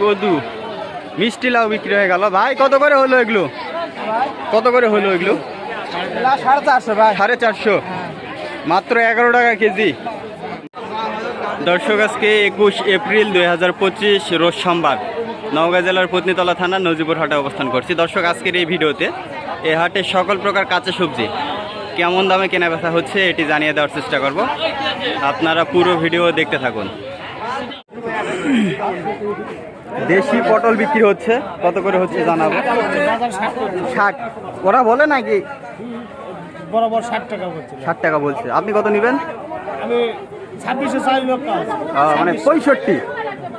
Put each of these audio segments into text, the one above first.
কদু। মিষ্টি লাউ বিক্রি হয়ে গেল। ভাই কত করে হলো এগুলো? কত করে হলো এগুলো? সাড়ে চারশো ভাই। সাড়ে চারশো। মাত্র এগারো টাকা কেজি। দর্শক আজকে একুশ এপ্রিল দুই হাজার পঁচিশ রোজ সোমবার। নওগাঁ জেলার পত্নীতলা থানা নজিপুর হাটে অবস্থান করছি। দর্শক আজকের এই ভিডিওতে এ হাটে সকল প্রকার কাঁচা সবজি কেমন দামে কেনা বেচা হচ্ছে এটি জানিয়ে দেওয়ার চেষ্টা করব। আপনারা পুরো ভিডিও দেখতে থাকুন। দেশি পটল বিক্রি হচ্ছে। কত করে হচ্ছে জানাব? ষাট। ওরা বলে নাকি? বরাবর ষাট টাকা করছে ষাট টাকা বলছে। আপনি কত নেবেন? আমি ছাব্বিশশো মানে পঁয়ষট্টি।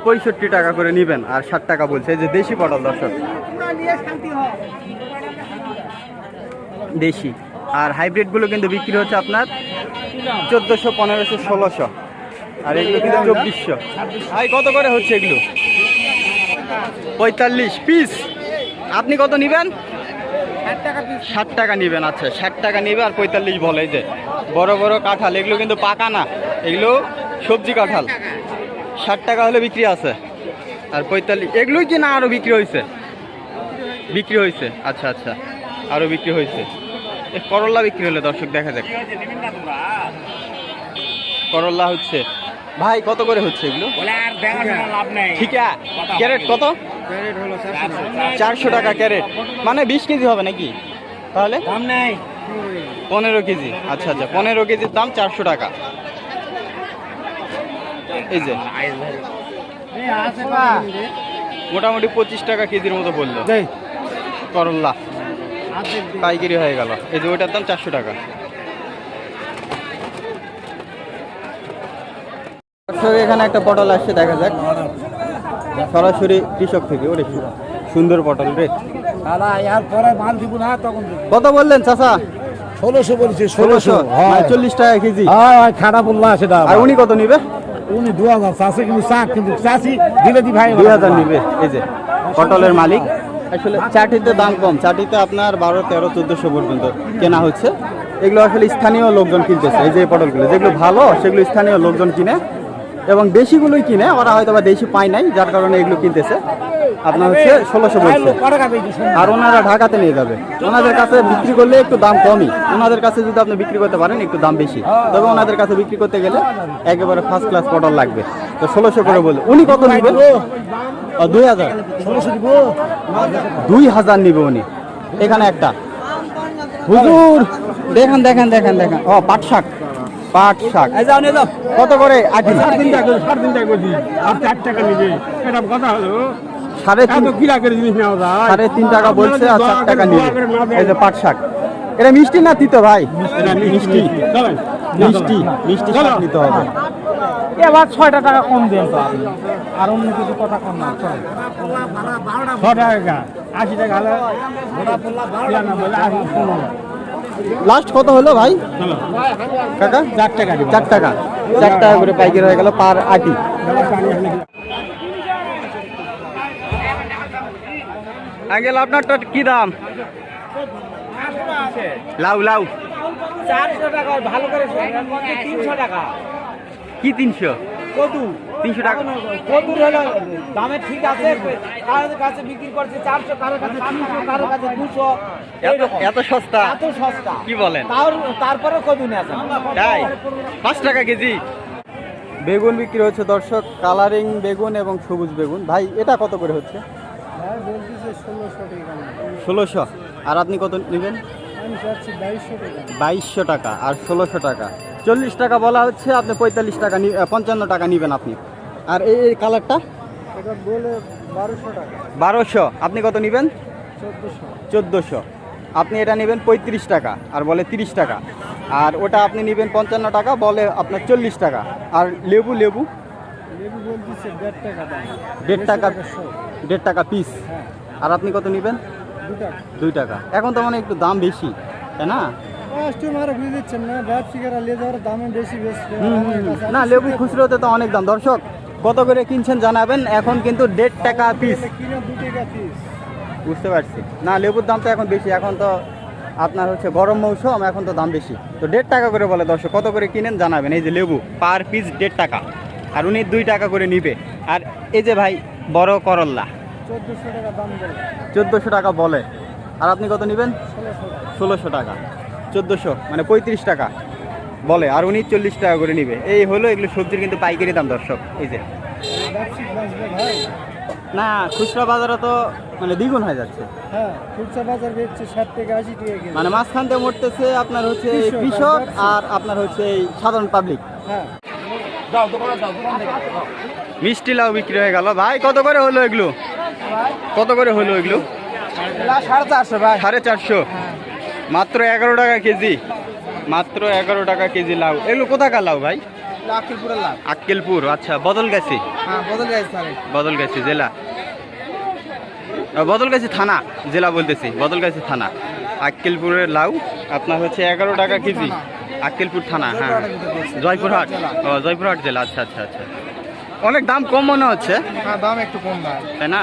পঁয়ষট্টি টাকা করে নেবেন। আর ষাট টাকা বলছে এই যে দেশি পটল দর্শক। দেশি। আর হাইব্রিডগুলো কিন্তু বিক্রি হচ্ছে আপনার চোদ্দোশো পনেরোশো ষোলোশো। আর এগুলো কিন্তু চব্বিশশো। ভাই কত করে হচ্ছে এগুলো? পঁয়তাল্লিশ পিস। আপনি কত নেবেন? ষাট টাকা নেবেন আচ্ছা ষাট টাকা নেবে আর পঁয়তাল্লিশ বলে যে। বড় বড় কাঁঠাল এগুলো কিন্তু পাকা না। এগুলো সবজি কাঁঠাল। ষাট টাকা হলে বিক্রি আছে। আর পঁয়তাল্লিশ এগুলোই কি না আরও বিক্রি হয়েছে বিক্রি হয়েছে আচ্ছা আচ্ছা আরও বিক্রি হয়েছে এ করল্লা বিক্রি হলে দর্শক দেখা যাক। করল্লা হচ্ছে ভাই কত করে হচ্ছে এগুলো? ঠিক ক্যারেট কত? চারশো। টাকা ক্যারেট। মানে বিশ কেজি হবে নাকি? তাহলে? পনেরো কেজি। আচ্ছা আচ্ছা পনেরো কেজির দাম চারশো টাকা। এই যে। মোটামুটি পঁচিশ টাকা কেজির মতো বলল করল্লা পাইকারি হয়ে গেল। এই যে ওইটার দাম চারশো টাকা। দর্শক, এখানে একটা পটল আসছে দেখা যাক। সরাসরি কৃষক থেকে ওরে সুন্দর পটল রে। কত বললেন চাচা? ষোলোশো বলছি ষোলোশো। চল্লিশ টাকা কেজি। হ্যাঁ খারাপ বললা সেটা আর উনি কত নিবে? উনি দু হাজার চাষে কিন্তু চাক কিন্তু চাষি দিলে দি ভাই। দুই হাজার নিবে এই যে পটলের মালিক। আসলে চাটিতে দাম কম চাটিতে আপনার বারো তেরো চোদ্দোশো পর্যন্ত কেনা হচ্ছে। এগুলো আসলে স্থানীয় লোকজন কিনতেছে এই যে পটলগুলো যেগুলো ভালো সেগুলো স্থানীয় লোকজন কিনে এবং দেশিগুলোই কিনে ওরা হয়তো বা দেশি পায় নাই যার কারণে এগুলো কিনতেছে। আপনার হচ্ছে ষোলোশো বলছে। আর ওনারা ঢাকাতে নিয়ে যাবে। ওনাদের কাছে বিক্রি করলে একটু দাম কমই। ওনাদের কাছে যদি আপনি বিক্রি করতে পারেন একটু দাম বেশি। তবে ওনাদের কাছে বিক্রি করতে গেলে একেবারে ফার্স্ট ক্লাস পটল লাগবে। তো ষোলোশো করে বলে উনি কত নেবেন ও, দুই হাজার। ষোলোশো দুই হাজার নিবে উনি। এখানে একটা। হুজুর দেখেন দেখেন দেখেন দেখেন। ও পাট শাক। পাট শাক। যাও নিয়ে যাও। কত করে? আটি সাড়ে তিন টাকা বলছে আর চার টাকা নিবে। এই যে পাট শাক। এটা মিষ্টি না তিতো ভাই? মিষ্টি মিষ্টি মিষ্টি। শাক নিতে হবে। এবার ছয়টা টাকা কম দেন তো আপনি। আর অন্য কিছু কথা কম না। ছ টাকা। আশি টাকা হলে লাস্ট কত হলো ভাই? কাকা? চার টাকা চার টাকা। চার টাকা করে পাইকারি হয়ে গেল পার আটি। আঙ্কেল আপনারটা কি দাম? লাউ লাউ। চারশো টাকা ভালো করে তিনশো টাকা। কি তিনশো? কদু তিনশো টাকা। কদুর হলো দামে ঠিক আছে কারোর কাছে বিক্রি করছে চারশো কারোর কাছে তিনশো কারোর কাছে দুশো এত সস্তা? এত সস্তা। কি বলেন? তার তারপরে কদু নিয়ে আসেন তাই? পাঁচ টাকা কেজি। বেগুন বিক্রি হচ্ছে দর্শক কালারিং বেগুন এবং সবুজ বেগুন। ভাই এটা কত করে হচ্ছে? ষোলোশো আর আপনি কত নেবেন? বাইশশো টাকা আর ষোলোশো টাকা। চল্লিশ টাকা বলা হচ্ছে আপনি পঁয়তাল্লিশ টাকা পঞ্চান্ন টাকা নেবেন আপনি। আর এই এই কালারটা? বারোশো আপনি কত নেবেন? চোদ্দোশো। আপনি এটা নেবেন পঁয়ত্রিশ টাকা আর বলে তিরিশ টাকা। আর ওটা আপনি নেবেন পঞ্চান্ন টাকা বলে আপনার চল্লিশ টাকা। আর লেবু লেবু? দেড় টাকা দেড় টাকা পিস আর আপনি কত নেবেন? দুই টাকা। এখন তো মানে একটু দাম বেশি তাই না? হুম, হুম, হুম। না লেবু খুচরোতে তো অনেক দাম। দর্শক কত করে কিনছেন জানাবেন। এখন কিন্তু দেড় টাকা পিস বুঝতে পারছি। না লেবুর দাম তো এখন বেশি। এখন তো আপনার হচ্ছে গরম মৌসুম এখন তো দাম বেশি। তো দেড় টাকা করে বলে দর্শক কত করে কিনেন জানাবেন। এই যে লেবু পার পিস দেড় টাকা। আর উনি দুই টাকা করে নিবে। আর এই যে ভাই বড় করল্লা। চোদ্দোশো টাকা দাম চোদ্দোশো টাকা বলে। আর আপনি কত নেবেন? ষোলোশো টাকা। চোদ্দোশো মানে পঁয়ত্রিশ টাকা বলে আর উনি চল্লিশ টাকা করে নিবে। এই হলো এগুলো সবজির কিন্তু পাইকারি দাম দর্শক এই যে। না খুচরা বাজারে তো মানে দ্বিগুণ হয়ে যাচ্ছে। হ্যাঁ খুচরা বাজার বেচছে ষাট থেকে আশি টাকা মানে মাঝখান থেকে মরতেছে আপনার হচ্ছে কৃষক আর আর আপনার হচ্ছে এই সাধারণ পাবলিক হ্যাঁ। মিষ্টি লাউ বিক্রি হয়ে গেল। ভাই কত করে হলো এগুলো? কত করে হলো এগুলো? সাড়ে চারশো ভাই। সাড়ে চারশো। মাত্র এগারো টাকা কেজি। মাত্র এগারো টাকা কেজি লাউ। এগুলো কোথাকার লাউ ভাই? আক্কেলপুর আচ্ছা বদল গেছি হ্যাঁ বদল গেছে স্যার বদল গেছি জেলা। বদল গেছি থানা জেলা বলতেছি বদল গেছি থানা। আক্কেলপুরের লাউ আপনার হচ্ছে এগারো টাকা কেজি। আক্কেলপুর থানা হ্যাঁ। জয়পুরহাট। ও জয়পুরহাট জেলা আচ্ছা আচ্ছা আচ্ছা। অনেক দাম কম মনে হচ্ছে। হ্যাঁ দাম একটু কম তাই না?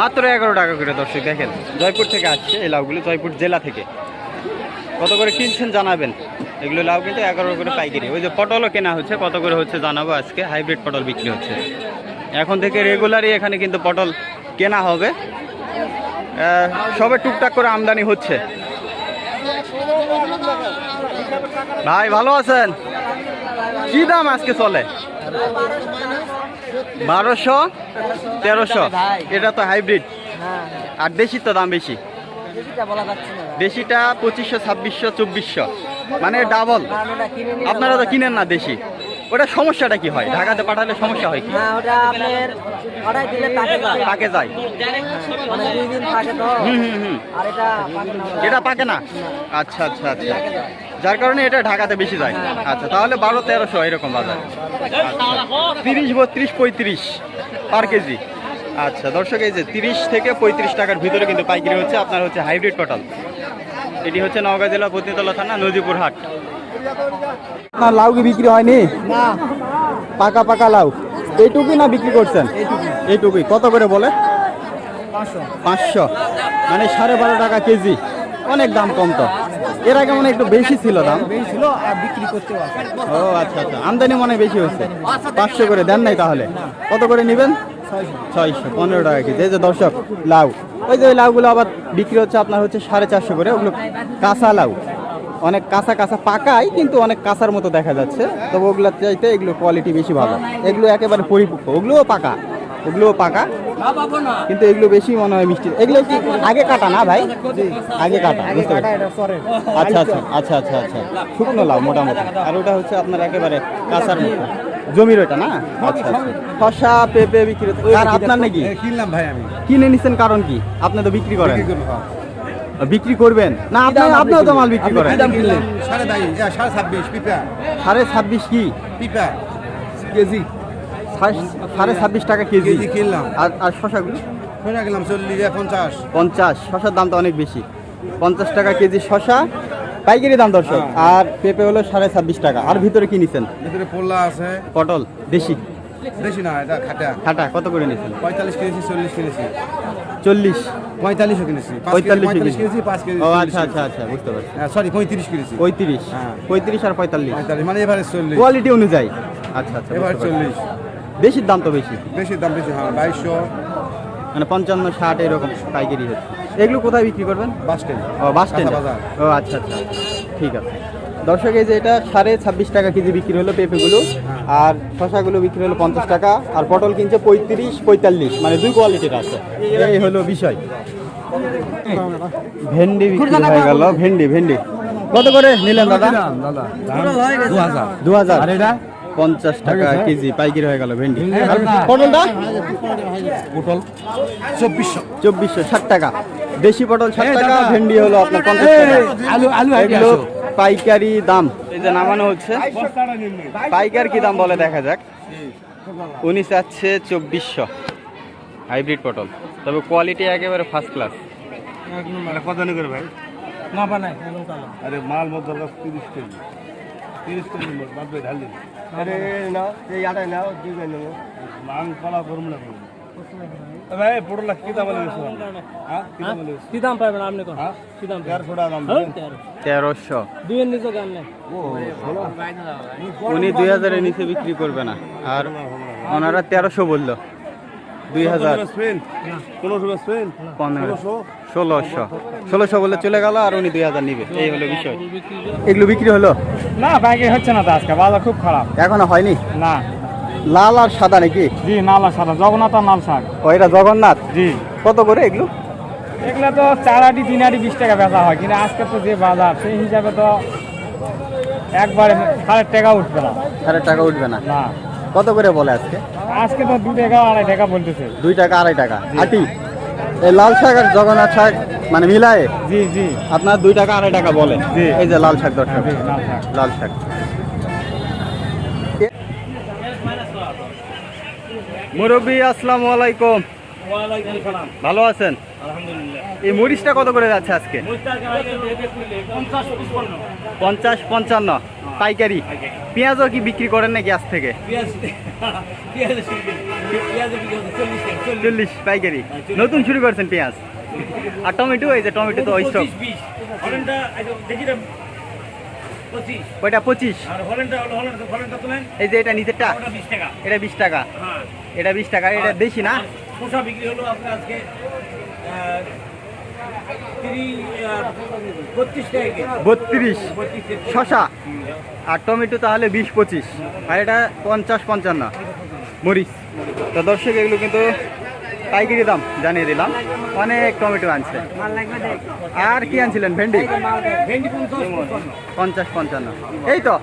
মাত্র এগারো টাকা করে দর্শক, দেখেন, জয়পুর থেকে আসছে এই লাউগুলো, জয়পুর জেলা থেকে। কত করে কিনছেন জানাবেন? এগুলো লাউ কিন্তু এগারো করে পাইকারি। ওই যে পটলও কেনা হচ্ছে, কত করে হচ্ছে জানাব আজকে। হাইব্রিড পটল বিক্রি হচ্ছে। এখন থেকে রেগুলারই এখানে কিন্তু পটল কেনা হবে। সবে টুকটাক করে আমদানি হচ্ছে। ভাই, ভালো আছেন? কি দাম আজকে চলে? বারোশো তেরোশো। এটা তো হাইব্রিড হ্যাঁ। আর দেশি তো দাম বেশি। দেশিটা পঁচিশশো ছাব্বিশশো চব্বিশশো। মানে ডাবল আপনারা তো কিনেন না দেশি। ওটা সমস্যাটা কি হয়? ঢাকাতে পাঠালে সমস্যা হয় কি? হ্যাঁ ওটা আপনার অর্ডার দিলে তাকে যায়। পাকে যায়। মানে দুই দিন থাকে তো। হুম হুম হুম। আর এটা পাকে না এটা পাকে না? আচ্ছা আচ্ছা আচ্ছা। যার কারণে এটা ঢাকাতে বেশি যায়। আচ্ছা তাহলে বারো তেরোশো এরকম বাজার। আচ্ছা তিরিশ বত্রিশ পঁয়ত্রিশ পার কেজি। আচ্ছা দর্শক এই যে তিরিশ থেকে পঁয়ত্রিশ টাকার ভিতরে কিন্তু পাইকারি হচ্ছে। আপনার হচ্ছে হাইব্রিড পটল। এটি হচ্ছে নওগাঁ জেলা পত্নীতলা থানা নদীপুর হাট। আপনার লাউ কি বিক্রি হয়নি? না। পাকা পাকা লাউ। এইটুকুই না বিক্রি করছেন? এইটুকুই। কত করে বলে? পাঁচশো। মানে সাড়ে বারো টাকা কেজি। অনেক দাম কম তো। এর আগে মনে একটু বেশি ছিল দাম। বেশি ছিল আর বিক্রি করতেও আছে। ও আচ্ছা আচ্ছা। আমদানি মনে বেশি হচ্ছে পাঁচশো করে দেন নাই তাহলে। কত করে নেবেন? ছয়শো। পনেরো টাকা কেজি। এই যে দর্শক লাউ। ওই যে ওই লাউগুলো আবার বিক্রি হচ্ছে আপনার হচ্ছে সাড়ে চারশো করে। ওগুলো কাঁচা লাউ। অনেক কাঁচা কাঁচা পাকাই কিন্তু অনেক কাঁচার মতো দেখা যাচ্ছে। তবে ওগুলোর চাইতে এগুলো কোয়ালিটি বেশি ভালো। এগুলো একেবারে পরিপক্ক ওগুলোও পাকা ওগুলোও পাকা কিন্তু এগুলো বেশি মনে হয় মিষ্টি। এগুলো কি আগে কাটা না ভাই? আগে কাটা বুঝতে আচ্ছা আচ্ছা আচ্ছা আচ্ছা আচ্ছা। শুকনো লাউ মোটামুটি। আর ওটা হচ্ছে আপনার একেবারে কাঁচার মতো। জমির ওটা না? আচ্ছা আচ্ছা। পেঁপে বিক্রি আর আপনার নাকি? কিনলাম ভাই আমি। কিনে নিচ্ছেন কারণ কি? আপনি তো বিক্রি করেন। হ্যাঁ। বিক্রি করবেন? না আপনি আপনিও তো মাল বিক্রি করেন। সাড়ে ছাব্বিশ পিপা। সাড়ে ছাব্বিশ কি? পিপা। কেজি। সাড়ে- ছাব্বিশ টাকা কেজি। কিনলাম। আর আর শশাগুলো? গেলাম চল্লিশ পঞ্চাশ। পঞ্চাশ। শশার দাম তো অনেক বেশি। পঞ্চাশ টাকা কেজি শশা পাইকারি দাম দর্শক। আর পেঁপে হলো সাড়ে ছাব্বিশ টাকা। আর ভিতরে কি নিছেন? ভিতরে পোল্লা আছে। পটল দেশি। বেশি না এটা খাটা। খাটা কত করে নিছেন পঁয়তাল্লিশ কিনেছি চল্লিশ কিনেছি। চল্লিশ? পঁয়তাল্লিশও কিনেছি কেজি- পঁয়তাল্লিশ কিনেছি পাঁচ কেজি ও আচ্ছা আচ্ছা আচ্ছা বুঝতে পারছি। সরি পঁয়ত্রিশ কিনেছি। পঁয়ত্রিশ? হ্যাঁ। পঁয়ত্রিশ আর পঁয়তাল্লিশ? পঁয়তাল্লিশ মানে এবারে চল্লিশ। কোয়ালিটি অনুযায়ী। আচ্ছা আচ্ছা এবার চল্লিশ। বেশির দাম তো বেশি? বেশি দাম বেশি হ্যাঁ বাইশশো। মানে পঞ্চান্ন ষাট এরকম পাইকারি হচ্ছে। এগুলো কোথায় বিক্রি করবেন? Bus stand. ও বাস স্ট্যান্ড। ও আচ্ছা আচ্ছা। ঠিক আছে। দর্শক এই যে এটা সাড়ে ছাব্বিশ টাকা কেজি বিক্রি হলো পেঁপেগুলো আর শশাগুলো বিক্রি হলো পঞ্চাশ টাকা আর পটল কিনছে পঁয়ত্রিশ পঁয়তাল্লিশ মানে দুই কোয়ালিটির আছে। এই হলো বিষয়। ভেন্ডি বিক্রি হয়ে গেল ভেন্ডি ভেন্ডি। কত করে নিলেন দাদা? দু হাজার পঞ্চাশ টাকা কেজি পাইকারি হয়ে গেল ভেন্ডি। পটলটা? পটল চব্বিশশো। চব্বিশশো ষাট টাকা। দেশি পটল ষাট টাকা ভেন্ডি হলো আপনার পঞ্চাশ টাকা। আলু আলু এগুলো পাইকারি দাম। এই যে নামানো হচ্ছে। পাইকার কি দাম বলে দেখা যাক। উনি চাচ্ছে চব্বিশশো। হাইব্রিড পটল। তবে কোয়ালিটি একেবারে ফার্স্ট ক্লাস কত করে ভাই? না বানাই আরে মাল তিরিশ কেজি। তিরিশ কেজি বাদ ঢাল দিন। আরে না এই আটাই নাও দুই কেজি মাং কলা করুন। না। কি দাম পাবেন আপনি কোন কি দাম। তেরোশো দুইয়ের নিচে গান নেই উনি দুই হাজারের নিচে বিক্রি করবে না আর ওনারা তেরোশো বলল দুই হাজার স্পেন ষোলোশো স্পেন পনেরো ষোলোশো ষোলোশো বলে চলে গেল আর উনি দুই হাজার নিবে এই হলো বিষয় এগুলো বিক্রি হলো না বাইকে হচ্ছে না তো আজকে বাজার খুব খারাপ এখনও হয়নি না লাল আর সাদা নাকি? জি লাল আর সাদা। জগন্নাথ আর নাল শাক। ও এটা জগন্নাথ? জি। কত করে এগুলো? এগুলো তো চার আটি তিন আটি বিশ টাকা বেচা হয়। কিন্তু আজকে তো যে বাজার সেই হিসাবে তো একবারে সাড়ে টাকা উঠবে না। সাড়ে টাকা উঠবে না। না। কত করে বলে আজকে? আজকে তো দু টাকা আড়াই টাকা বলতেছে। দুই টাকা আড়াই টাকা। আটি? এই লাল শাক আর জগন্নাথ শাক মানে মিলায়ে? জি জি। আপনার দুই টাকা আড়াই টাকা বলে। জি। এই যে লাল শাক জি, লাল শাক। লাল শাক। মুরব্বী আসসালামু আলাইকুম। ভালো আছেন? এই মরিচটা কত করে যাচ্ছে আজকে? পঞ্চাশ পঞ্চান্ন। পাইকারি। পেঁয়াজও কি বিক্রি করেন নাকি আজ থেকে? চল্লিশ পাইকারি। নতুন শুরু করছেন পেঁয়াজ? আর টমেটো এই যে টমেটো তো ওই স্টক পঁচিশ। ওইটা পঁচিশ। এই যে এটা নিচেরটা? বিশ টাকা। এটা বিশ টাকা। হ্যাঁ। এটা বিশ টাকা এটা বেশি না? পোষা বিক্রি হলো আপনার আজকে বত্রিশ। শশা? আর টমেটো তাহলে বিশ পঁচিশ। আর এটা পঞ্চাশ পঞ্চান্ন। মরিচ। তো দর্শক এগুলো কিন্তু পাইকারি দাম জানিয়ে দিলাম। অনেক টমেটো আনছে। আর কি আনছিলেন ভেন্ডি? ভেন্ডি পঞ্চাশ পঞ্চান্ন। এই তো।